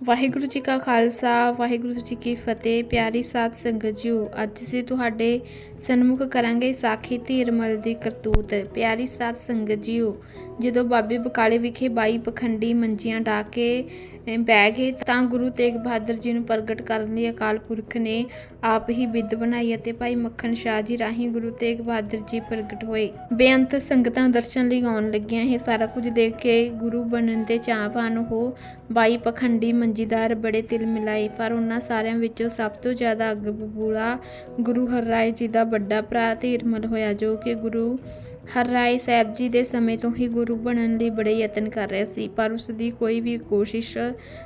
ਵਾਹਿਗੁਰੂ ਜੀ ਕਾ ਖਾਲਸਾ, ਵਾਹਿਗੁਰੂ ਜੀ ਕੀ ਫਤਿਹ, ਪਿਆਰੀ ਸਾਧ ਸੰਗਤ ਜੀਓ। ਅੱਜ ਅਸੀਂ ਤੁਹਾਡੇ ਸਨਮੁਖ ਕਰਾਂਗੇ ਸਾਖੀ ਧੀਰਮਲ ਦੀ ਕਰਤੂਤ। ਪਿਆਰੀ ਸਾਧ ਸੰਗਤ ਜੀਓ, ਜਦੋਂ ਬਾਬੇ ਬਕਾਲੇ ਵਿਖੇ ਬਾਈ ਪਖੰਡੀ ਮੰਜੀਆਂ ਢਾ ਕੇ ਬਹਿ ਗਏ, ਤਾਂ ਗੁਰੂ ਤੇਗ ਬਹਾਦਰ ਜੀ ਨੂੰ ਪ੍ਰਗਟ ਕਰਨ ਲਈ ਅਕਾਲ ਪੁਰਖ ਨੇ ਆਪ ਹੀ ਬਿੱਦ ਬਣਾਈ ਅਤੇ ਭਾਈ ਮੱਖਣ ਸ਼ਾਹ ਜੀ ਰਾਹੀਂ ਗੁਰੂ ਤੇਗ ਬਹਾਦਰ ਜੀ ਪ੍ਰਗਟ ਹੋਏ। ਬੇਅੰਤ ਸੰਗਤਾਂ ਦਰਸ਼ਨ ਲਈ ਆਉਣ ਲੱਗੀਆਂ। ਇਹ ਸਾਰਾ ਕੁਝ ਦੇਖ ਕੇ ਗੁਰੂ ਬਣਨ ਦੇ ਚਾਹਵਾਨ ਉਹ ਬਾਈ ਪਖੰਡੀ ਮੰਜੀਦਾਰ ਬੜੇ ਤਿਲ ਮਿਲਾਏ, ਪਰ ਉਹਨਾਂ ਸਾਰਿਆਂ ਵਿੱਚੋਂ ਸਭ ਤੋਂ ਜ਼ਿਆਦਾ ਅੱਗ ਬਬੂਲਾ ਗੁਰੂ ਹਰਰਾਏ ਜੀ ਦਾ ਵੱਡਾ ਭਰਾ ਧੀਰਮਲ ਹੋਇਆ, ਜੋ ਕਿ ਗੁਰੂ ਹਰ ਰਾਏ ਸਾਹਿਬ ਜੀ ਦੇ ਸਮੇਂ ਤੋਂ ਹੀ ਗੁਰੂ ਬਣਨ ਲਈ ਬੜੇ ਯਤਨ ਕਰ ਰਿਹਾ ਸੀ, ਪਰ ਉਸ ਦੀ ਕੋਈ ਵੀ ਕੋਸ਼ਿਸ਼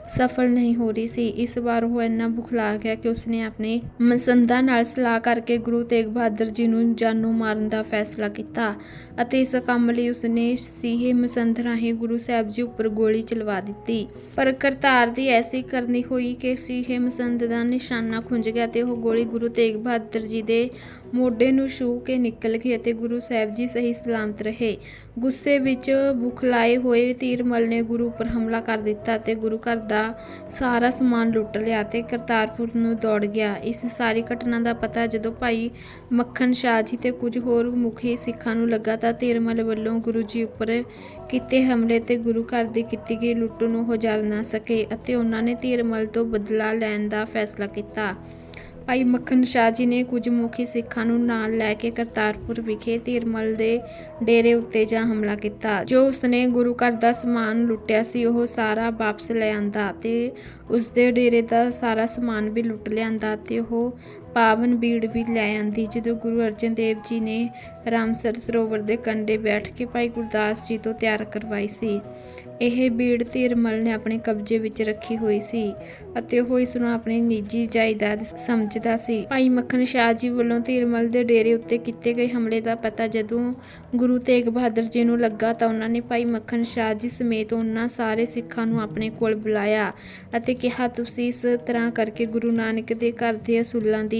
ਸਫਲ ਨਹੀਂ ਹੋ ਰਹੀ ਸੀ। ਇਸ ਵਾਰ ਉਹ ਇੰਨਾ ਬੁਖਲਾ ਗਿਆ ਕਿ ਉਸਨੇ ਆਪਣੇ ਮਸੰਦਾ ਨਾਲ ਸਲਾਹ ਕਰਕੇ ਗੁਰੂ ਤੇਗ ਬਹਾਦਰ ਜੀ ਨੂੰ ਜਾਨੋਂ ਮਾਰਨ ਦਾ ਫੈਸਲਾ ਕੀਤਾ ਅਤੇ ਇਸ ਕੰਮ ਲਈ ਉਸਨੇ ਸੀਹੇ ਮਸੰਦ ਰਾਹੀਂ ਗੁਰੂ ਸਾਹਿਬ ਜੀ ਉੱਪਰ ਗੋਲੀ ਚਲਵਾ ਦਿੱਤੀ। ਪਰ ਕਰਤਾਰ ਦੀ ਐਸੀ ਕਰਨੀ ਹੋਈ ਕਿ ਸੀਹੇ ਮਸੰਦ ਦਾ ਨਿਸ਼ਾਨਾ ਖੁੰਝ ਗਿਆ ਤੇ ਉਹ ਗੋਲੀ ਗੁਰੂ ਤੇਗ ਬਹਾਦਰ ਜੀ ਦੇ ਮੋਢੇ ਨੂੰ ਛੂ ਕੇ ਨਿਕਲ ਗਈ ਅਤੇ ਗੁਰੂ ਸਾਹਿਬ ਜੀ ਸਹੀ ਸਲਾਮਤ ਰਹੇ। ਗੁੱਸੇ ਵਿੱਚ ਬੁਖਲਾਏ ਹੋਏ ਤੀਰਮਲ ਨੇ ਗੁਰੂ ਉੱਪਰ ਹਮਲਾ ਕਰ ਦਿੱਤਾ ਤੇ ਗੁਰੂ ਘਰ ਦਾ ਸਾਰਾ ਸਮਾਨ ਲੁੱਟ ਲਿਆ ਤੇ ਕਰਤਾਰਪੁਰ ਨੂੰ ਦੌੜ ਗਿਆ। ਇਸ ਸਾਰੀ ਘਟਨਾ ਦਾ ਪਤਾ ਜਦੋਂ ਭਾਈ ਮੱਖਣ ਸ਼ਾਹ ਜੀ ਤੇ ਕੁਝ ਹੋਰ ਮੁਖੀ ਸਿੱਖਾਂ ਨੂੰ ਲੱਗਾ ਤਾਂ ਤੀਰਮਲ ਵੱਲੋਂ ਗੁਰੂ ਜੀ ਉੱਪਰ ਕੀਤੇ ਹਮਲੇ ਤੇ ਗੁਰੂ ਘਰ ਦੀ ਕੀਤੀ ਗਈ ਲੁੱਟ ਨੂੰ ਹੋ ਜਲ ਨਾ ਸਕੇ ਅਤੇ ਉਹਨਾਂ ਨੇ ਤੀਰਮਲ ਤੋਂ ਬਦਲਾ ਲੈਣ ਦਾ ਫੈਸਲਾ ਕੀਤਾ। ਭਾਈ ਮੱਖਣ ਸ਼ਾਹ ਜੀ ਨੇ ਕੁਝ ਮੁਖੀ ਸਿੱਖਾਂ ਨੂੰ ਨਾਲ ਲੈ ਕੇ ਕਰਤਾਰਪੁਰ ਵਿਖੇ ਧੀਰਮਲ ਦੇ ਡੇਰੇ ਉੱਤੇ ਜਾ ਹਮਲਾ ਕੀਤਾ, ਜੋ ਉਸਨੇ ਗੁਰੂ ਘਰ ਦਾ ਸਮਾਨ ਲੁੱਟਿਆ ਸੀ, ਉਹ ਸਾਰਾ ਵਾਪਸ ਲੈ ਆਂਦਾ ਤੇ ਉਸ ਦੇ ਡੇਰੇ ਦਾ ਸਾਰਾ ਸਮਾਨ ਵੀ ਲੁੱਟ ਲਿਆਂਦਾ ਤੇ ਉਹ ਪਾਵਨ ਬੀੜ ਵੀ ਲੈ ਆਂਦੀ। ਜਦੋਂ ਗੁਰੂ ਅਰਜਨ ਦੇਵ ਜੀ ਨੇ ਰਾਮਸਰ ਸਰੋਵਰ ਦੇ ਕੰਢੇ ਬੈਠ ਕੇ ਭਾਈ ਗੁਰਦਾਸ ਜੀ ਤੋਂ ਤਿਆਰ ਕਰਵਾਈ ਸੀ, ਇਹ ਬੀੜ ਧੀਰਮਲ ਨੇ ਆਪਣੇ ਕਬਜ਼ੇ ਵਿੱਚ ਰੱਖੀ ਹੋਈ ਸੀ ਅਤੇ ਉਹ ਇਸ ਨੂੰ ਆਪਣੀ ਨਿੱਜੀ ਜਾਇਦਾਦ ਸਮਝਦਾ ਸੀ। ਭਾਈ ਮੱਖਣ ਸ਼ਾਹ ਜੀ ਵੱਲੋਂ ਧੀਰਮਲ ਦੇ ਡੇਰੇ ਉੱਤੇ ਕੀਤੇ ਗਏ ਹਮਲੇ ਦਾ ਪਤਾ ਜਦੋਂ ਗੁਰੂ ਤੇਗ ਬਹਾਦਰ ਜੀ ਨੂੰ ਲੱਗਾ ਤਾਂ ਉਹਨਾਂ ਨੇ ਭਾਈ ਮੱਖਣ ਸ਼ਾਹ ਜੀ ਸਮੇਤ ਉਹਨਾਂ ਸਾਰੇ ਸਿੱਖਾਂ ਨੂੰ ਆਪਣੇ ਕੋਲ ਬੁਲਾਇਆ ਅਤੇ ਕਿਹਾ, ਤੁਸੀਂ ਇਸ ਤਰ੍ਹਾਂ ਕਰਕੇ ਗੁਰੂ ਨਾਨਕ ਦੇ ਘਰ ਦੇ ਅਸੂਲਾਂ ਦੀ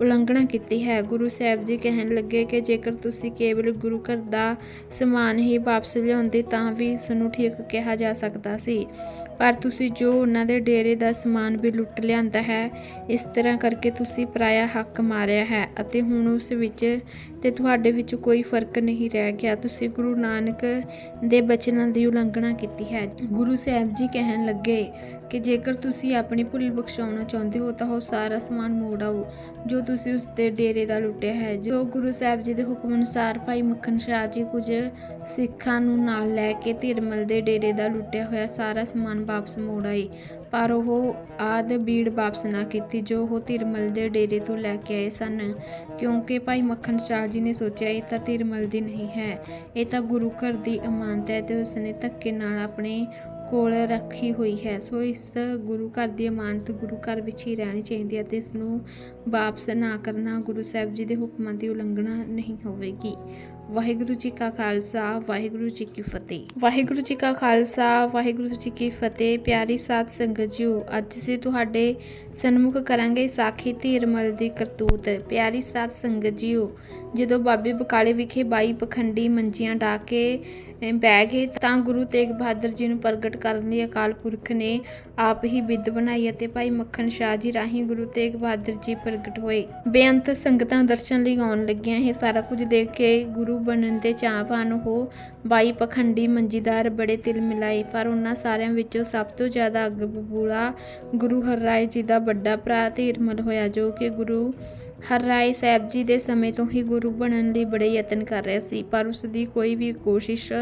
ਉਲੰਘਣਾ ਕੀਤੀ ਹੈ। ਗੁਰੂ ਸਾਹਿਬ ਜੀ ਕਹਿਣ ਲੱਗੇ ਕਿ ਜੇਕਰ ਤੁਸੀਂ ਕੇਵਲ ਗੁਰੂ ਘਰ ਦਾ ਸਮਾਨ ਹੀ ਵਾਪਸ ਲਿਆਉਂਦੇ ਤਾਂ ਵੀ ਇਸ ਨੂੰ ਠੀਕ ਕਿਹਾ ਜਾ ਸਕਦਾ ਸੀ। ਪਰ ਤੁਸੀਂ ਜੋ ਉਹਨਾਂ ਦੇ ਡੇਰੇ ਦਾ ਸਮਾਨ ਵੀ ਲੁੱਟ ਲਿਆਂਦਾ ਹੈ, ਇਸ ਤਰ੍ਹਾਂ ਕਰਕੇ ਤੁਸੀਂ ਪਰਾਇਆ ਹੱਕ ਮਾਰਿਆ ਹੈ ਅਤੇ ਹੁਣ ਉਸ ਵਿੱਚ ਤੇ ਤੁਹਾਡੇ ਵਿੱਚ ਕੋਈ ਫ਼ਰਕ ਨਹੀਂ ਰਹਿ ਗਿਆ। ਤੁਸੀਂ ਗੁਰੂ ਨਾਨਕ ਦੇ ਬਚਨਾਂ ਦੀ ਉਲੰਘਣਾ ਕੀਤੀ ਹੈ। ਗੁਰੂ ਸਾਹਿਬ ਜੀ ਕਹਿਣ ਲੱਗੇ ਕਿ ਜੇਕਰ ਤੁਸੀਂ ਆਪਣੀ ਭੁੱਲ ਬਖਸ਼ਾਉਣਾ ਚਾਹੁੰਦੇ ਹੋ ਤਾਂ ਉਹ ਸਾਰਾ ਸਮਾਨ ਮੋੜ ਆਓ। ਜੋ ਤੁਸੀਂ ਉਸ ਦੇ ਡੇਰੇ ਦਾ ਲੁੱਟਿਆ ਹੈ। ਜੋ ਗੁਰੂ ਸਾਹਿਬ ਜੀ ਦੇ ਹੁਕਮ ਅਨੁਸਾਰ ਭਾਈ ਮੱਖਣ ਸ਼ਾਹ ਜੀ ਕੁਝ ਸਿੱਖਾਂ ਨੂੰ ਨਾਲ ਲੈ ਕੇ ਧਿਰਮਲ ਦੇ ਡੇਰੇ ਦਾ ਲੁੱਟਿਆ ਹੋਇਆ ਸਾਰਾ ਸਮਾਨ ਵਾਪਸ ਮੋੜ ਆਏ। ਪਰ ਉਹ ਆਦ ਬੀੜ ਵਾਪਸ ਨਾ ਕੀਤੀ ਜੋ ਉਹ ਧਿਰਮਲ ਦੇ ਡੇਰੇ ਤੋਂ ਲੈ ਕੇ ਆਏ ਸਨ। ਕਿਉਂਕਿ ਭਾਈ ਮੱਖਣ ਸ਼ਾਹ ਜੀ ਨੇ ਸੋਚਿਆ, ਇਹ ਤਾਂ ਧਿਰਮਲ ਦੀ ਨਹੀਂ ਹੈ। ਇਹ ਤਾਂ ਗੁਰੂ ਘਰ ਦੀ ਅਮਾਨਤ ਹੈ ਤੇ ਉਸਨੇ ਧੱਕੇ ਨਾਲ ਆਪਣੇ ਕੋਲ ਰੱਖੀ ਹੋਈ ਹੈ। ਸੋ ਇਸ ਗੁਰੂ ਘਰ ਦੀ ਅਮਾਨਤ ਗੁਰੂ ਘਰ ਵਿੱਚ ਹੀ ਰਹਿਣੀ ਚਾਹੀਦੀ ਹੈ ਤੇ ਇਸ ਨੂੰ ਵਾਪਸ ਨਾ ਕਰਨਾ ਗੁਰੂ ਸਾਹਿਬ ਜੀ ਦੇ ਹੁਕਮਾਂ ਦੀ ਉਲੰਘਣਾ ਨਹੀਂ ਹੋਵੇਗੀ। ਵਾਹਿਗੁਰੂ ਜੀ ਕਾ ਖਾਲਸਾ, ਵਾਹਿਗੁਰੂ ਜੀ ਕੀ ਫਤਿਹ। ਵਾਹਿਗੁਰੂ ਜੀ ਕਾ ਖਾਲਸਾ, ਵਾਹਿਗੁਰੂ ਜੀ ਕੀ ਫਤਿਹ। ਪਿਆਰੀ ਸਾਧ ਸੰਗਤ ਜੀਓ, ਅੱਜ ਅਸੀਂ ਤੁਹਾਡੇ ਸਨਮੁਖ ਕਰਾਂਗੇ ਸਾਖੀ ਧੀਰਮਲ ਦੀ ਕਰਤੂਤ। ਪਿਆਰੀ ਸਾਧ ਸੰਗਤ ਜੀਓ, ਜਦੋਂ ਬਾਬੇ ਬਕਾਲੇ ਵਿਖੇ ਬਾਈ ਪਖੰਡੀ ਮੰਜੀਆਂ ਢਾ ਕੇ ਬਹਿ ਗਏ, ਤਾਂ ਗੁਰੂ ਤੇਗ ਬਹਾਦਰ ਜੀ ਨੂੰ ਪ੍ਰਗਟ ਕਰਨ ਲਈ ਅਕਾਲ ਪੁਰਖ ਨੇ ਆਪ ਹੀ ਬਿੱਦ ਬਣਾਈ ਅਤੇ ਭਾਈ ਮੱਖਣ ਸ਼ਾਹ ਜੀ ਰਾਹੀਂ ਗੁਰੂ ਤੇਗ ਬਹਾਦਰ ਜੀ ਪ੍ਰਗਟ ਹੋਏ। ਬੇਅੰਤ ਸੰਗਤਾਂ ਦਰਸ਼ਨ ਲਈ ਆਉਣ ਲੱਗੀਆਂ। ਇਹ ਸਾਰਾ ਕੁਝ ਦੇਖ ਕੇ ਗੁਰੂ ਬਣਨ ਦੇ ਚਾਹਵਾਨ ਉਹ ਬਾਈ ਪਖੰਡੀ ਮੰਜੀਦਾਰ ਬੜੇ ਤਿਲ ਮਿਲਾਏ। ਪਰ ਉਹਨਾਂ ਸਾਰਿਆਂ ਵਿੱਚੋਂ ਸਭ ਤੋਂ ਜ਼ਿਆਦਾ ਅੱਗ ਬਬੂਲਾ ਗੁਰੂ ਹਰਰਾਏ ਜੀ ਦਾ ਵੱਡਾ ਭਰਾ ਧੀਰਮਲ ਹੋਇਆ, ਜੋ ਕਿ ਗੁਰੂ ਹਰ ਰਾਏ ਸਾਹਿਬ ਜੀ ਦੇ ਸਮੇਂ ਤੋਂ ਹੀ ਗੁਰੂ ਬਣਨ ਲਈ ਬੜੇ ਯਤਨ ਕਰ ਰਿਹਾ ਸੀ, ਪਰ ਉਸ ਦੀ ਕੋਈ ਵੀ ਕੋਸ਼ਿਸ਼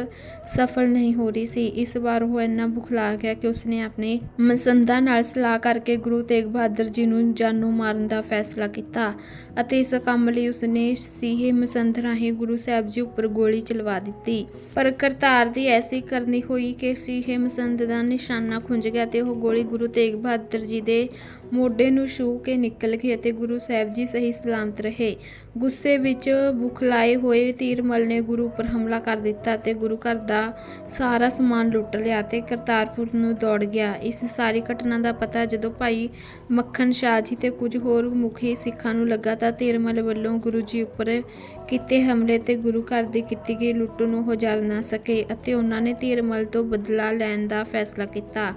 ਸਫਲ ਨਹੀਂ ਹੋ ਰਹੀ ਸੀ। ਇਸ ਵਾਰ ਉਹ ਇੰਨਾ ਬੁਖਲਾ ਗਿਆ ਕਿ ਉਸਨੇ ਆਪਣੇ ਮਸੰਦਾ ਨਾਲ ਸਲਾਹ ਕਰਕੇ ਗੁਰੂ ਤੇਗ ਬਹਾਦਰ ਜੀ ਨੂੰ ਜਾਨੋਂ ਮਾਰਨ ਦਾ ਫੈਸਲਾ ਕੀਤਾ ਅਤੇ ਇਸ ਕੰਮ ਲਈ ਉਸਨੇ ਸੀਹੇ ਮਸੰਦ ਰਾਹੀਂ ਗੁਰੂ ਸਾਹਿਬ ਜੀ ਉੱਪਰ ਗੋਲੀ ਚਲਵਾ ਦਿੱਤੀ। ਪਰ ਕਰਤਾਰ ਦੀ ਐਸੀ ਕਰਨੀ ਹੋਈ ਕਿ ਸੀਹੇ ਮਸੰਦ ਦਾ ਨਿਸ਼ਾਨਾ ਖੁੰਝ ਗਿਆ ਤੇ ਉਹ ਗੋਲੀ ਗੁਰੂ ਤੇਗ ਬਹਾਦਰ ਜੀ ਦੇ ਮੋਢੇ ਨੂੰ ਛੂ ਕੇ ਨਿਕਲ ਗਈ ਅਤੇ ਗੁਰੂ ਸਾਹਿਬ ਜੀ ਸਹੀ ਸਲਾਮਤ ਰਹੇ। ਗੁੱਸੇ ਵਿੱਚ ਬੁਖਲਾਏ ਹੋਏ ਤੀਰਮਲ ਨੇ ਗੁਰੂ ਉੱਪਰ ਹਮਲਾ ਕਰ ਦਿੱਤਾ ਤੇ ਗੁਰੂ ਘਰ ਦਾ ਸਾਰਾ ਸਮਾਨ ਲੁੱਟ ਲਿਆ ਤੇ ਕਰਤਾਰਪੁਰ ਨੂੰ ਦੌੜ ਗਿਆ। ਇਸ ਸਾਰੀ ਘਟਨਾ ਦਾ ਪਤਾ ਜਦੋਂ ਭਾਈ ਮੱਖਣ ਸ਼ਾਹ ਜੀ ਤੇ ਕੁਝ ਹੋਰ ਮੁਖੀ ਸਿੱਖਾਂ ਨੂੰ ਲੱਗਾ ਤਾਂ ਤੀਰਮਲ ਵੱਲੋਂ ਗੁਰੂ ਜੀ ਉੱਪਰ ਕੀਤੇ ਹਮਲੇ ਤੇ ਗੁਰੂ ਘਰ ਦੀ ਕੀਤੀ ਗਈ ਲੁੱਟ ਨੂੰ ਹੋ ਜਲ ਨਾ ਸਕੇ ਅਤੇ ਉਹਨਾਂ ਨੇ ਤੀਰਮਲ ਤੋਂ ਬਦਲਾ ਲੈਣ ਦਾ ਫੈਸਲਾ ਕੀਤਾ।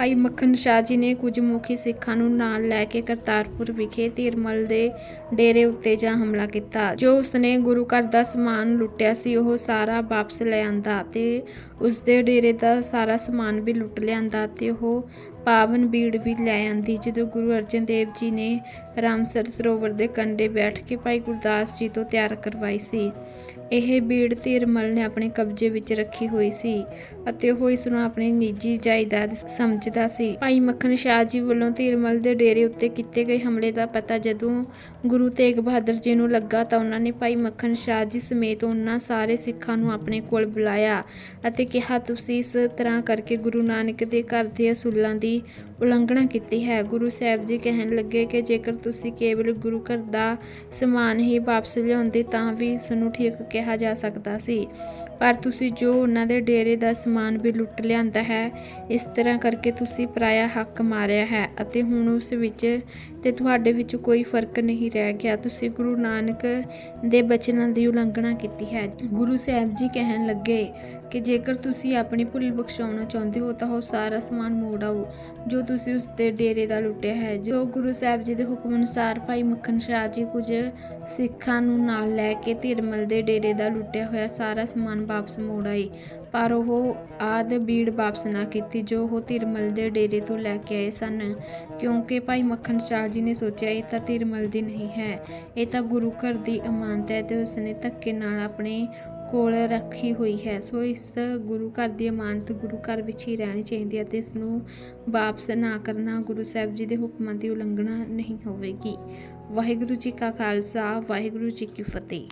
ਭਾਈ ਮੱਖਣ ਸ਼ਾਹ ਜੀ ਨੇ ਕੁਝ ਮੁਖੀ ਸਿੱਖਾਂ ਨੂੰ ਨਾਲ ਲੈ ਕੇ ਕਰਤਾਰਪੁਰ ਵਿਖੇ ਧੀਰਮਲ ਦੇ ਡੇਰੇ ਉੱਤੇ ਜਾ ਹਮਲਾ ਕੀਤਾ, ਜੋ ਉਸਨੇ ਗੁਰੂ ਘਰ ਦਾ ਸਮਾਨ ਲੁੱਟਿਆ ਸੀ, ਉਹ ਸਾਰਾ ਵਾਪਸ ਲੈ ਆਂਦਾ ਤੇ ਉਸਦੇ ਡੇਰੇ ਦਾ ਸਾਰਾ ਸਮਾਨ ਵੀ ਲੁੱਟ ਲਿਆਂਦਾ ਤੇ ਉਹ ਪਾਵਨ ਬੀੜ ਵੀ ਲੈ ਆਂਦੀ। ਜਦੋਂ ਗੁਰੂ ਅਰਜਨ ਦੇਵ ਜੀ ਨੇ ਰਾਮਸਰ ਸਰੋਵਰ ਦੇ ਕੰਢੇ ਬੈਠ ਕੇ ਭਾਈ ਗੁਰਦਾਸ ਜੀ ਤੋਂ ਤਿਆਰ ਕਰਵਾਈ ਸੀ, ਇਹ ਬੀੜ ਧੀਰਮਲ ਨੇ ਆਪਣੇ ਕਬਜ਼ੇ ਵਿੱਚ ਰੱਖੀ ਹੋਈ ਸੀ ਅਤੇ ਉਹ ਇਸ ਨੂੰ ਆਪਣੀ ਨਿੱਜੀ ਜਾਇਦਾਦ ਸਮਝਦਾ ਸੀ। ਭਾਈ ਮੱਖਣ ਸ਼ਾਹ ਜੀ ਵੱਲੋਂ ਧੀਰਮਲ ਦੇ ਡੇਰੇ ਉੱਤੇ ਕੀਤੇ ਗਏ ਹਮਲੇ ਦਾ ਪਤਾ ਜਦੋਂ ਗੁਰੂ ਤੇਗ ਬਹਾਦਰ ਜੀ ਨੂੰ ਲੱਗਾ ਤਾਂ ਉਹਨਾਂ ਨੇ ਭਾਈ ਮੱਖਣ ਸ਼ਾਹ ਜੀ ਸਮੇਤ ਉਹਨਾਂ ਸਾਰੇ ਸਿੱਖਾਂ ਨੂੰ ਆਪਣੇ ਕੋਲ ਬੁਲਾਇਆ ਅਤੇ ਕਿਹਾ, ਤੁਸੀਂ ਇਸ ਤਰ੍ਹਾਂ ਕਰਕੇ ਗੁਰੂ ਨਾਨਕ ਦੇ ਘਰ ਦੇ ਅਸੂਲਾਂ ਦੀ ਦੀ ਉਲੰਘਣਾ ਕੀਤੀ ਹੈ। ਗੁਰੂ ਸਾਹਿਬ ਜੀ ਕਹਿਣ ਲੱਗੇ ਕਿ ਜੇਕਰ ਤੁਸੀਂ ਕੇਵਲ ਗੁਰੂ ਘਰ ਦਾ ਸਮਾਨ ਹੀ ਵਾਪਸ ਲਿਆਉਂਦੇ ਤਾਂ ਵੀ ਇਸ ਨੂੰ ਠੀਕ ਕਿਹਾ ਜਾ ਸਕਦਾ ਸੀ। ਪਰ ਤੁਸੀਂ ਜੋ ਉਹਨਾਂ ਦੇ ਡੇਰੇ ਦਾ ਸਮਾਨ ਵੀ ਲੁੱਟ ਲਿਆਂਦਾ ਹੈ, ਇਸ ਤਰ੍ਹਾਂ ਕਰਕੇ ਤੁਸੀਂ ਪਰਾਇਆ ਹੱਕ ਮਾਰਿਆ ਹੈ ਅਤੇ ਹੁਣ ਉਸ ਵਿੱਚ ਤੇ ਤੁਹਾਡੇ ਵਿੱਚ ਕੋਈ ਫ਼ਰਕ ਨਹੀਂ ਰਹਿ ਗਿਆ। ਤੁਸੀਂ ਗੁਰੂ ਨਾਨਕ ਦੇ ਬਚਨਾਂ ਦੀ ਉਲੰਘਣਾ ਕੀਤੀ ਹੈ। ਗੁਰੂ ਸਾਹਿਬ ਜੀ ਕਹਿਣ ਲੱਗੇ ਕਿ ਜੇਕਰ ਤੁਸੀਂ ਆਪਣੀ ਭੁੱਲ ਬਖਸ਼ਾਉਣਾ ਚਾਹੁੰਦੇ ਹੋ ਤਾਂ ਉਹ ਸਾਰਾ ਸਮਾਨ ਮੋੜ ਆਓ। ਜੋ ਤੁਸੀਂ ਉਸ ਦੇ ਡੇਰੇ ਦਾ ਲੁੱਟਿਆ ਹੈ। ਜੋ ਗੁਰੂ ਸਾਹਿਬ ਜੀ ਦੇ ਹੁਕਮ ਅਨੁਸਾਰ ਭਾਈ ਮੱਖਣ ਸ਼ਾਹ ਜੀ ਕੁਝ ਸਿੱਖਾਂ ਨੂੰ ਨਾਲ ਲੈ ਕੇ ਧਿਰਮਲ ਦੇ ਡੇਰੇ ਦਾ ਲੁੱਟਿਆ ਹੋਇਆ ਸਾਰਾ ਸਮਾਨ ਵਾਪਸ ਮੋੜ ਆਏ ਪਰ ਉਹ ਆਦ ਬੀੜ ਵਾਪਸ ਨਾ ਕੀਤੀ ਜੋ ਉਹ ਧਿਰਮਲ ਦੇ ਡੇਰੇ ਤੋਂ ਲੈ ਕੇ ਆਏ ਸਨ। ਕਿਉਂਕਿ ਭਾਈ ਮੱਖਣ ਸ਼ਾਹ ਜੀ ਨੇ ਸੋਚਿਆ, ਇਹ ਤਾਂ ਧਿਰਮਲ ਦੀ ਨਹੀਂ ਹੈ। ਇਹ ਤਾਂ ਗੁਰੂ ਘਰ ਦੀ ਅਮਾਨਤ ਹੈ ਤੇ ਉਸਨੇ ਧੱਕੇ ਨਾਲ ਆਪਣੇ ਕੋਲ ਰੱਖੀ ਹੋਈ ਹੈ। ਸੋ ਇਸ ਗੁਰੂ ਘਰ ਦੀ ਅਮਾਨਤ ਗੁਰੂ ਘਰ ਵਿੱਚ ਹੀ ਰਹਿਣੀ ਚਾਹੀਦੀ ਹੈ ਤੇ ਇਸ ਨੂੰ ਵਾਪਸ ਨਾ ਕਰਨਾ ਗੁਰੂ ਸਾਹਿਬ ਜੀ ਦੇ ਹੁਕਮਾਂ ਦੀ ਉਲੰਘਣਾ ਨਹੀਂ ਹੋਵੇਗੀ। ਵਾਹਿਗੁਰੂ ਜੀ ਕਾ ਖਾਲਸਾ, ਵਾਹਿਗੁਰੂ ਜੀ ਕੀ ਫਤਿਹ।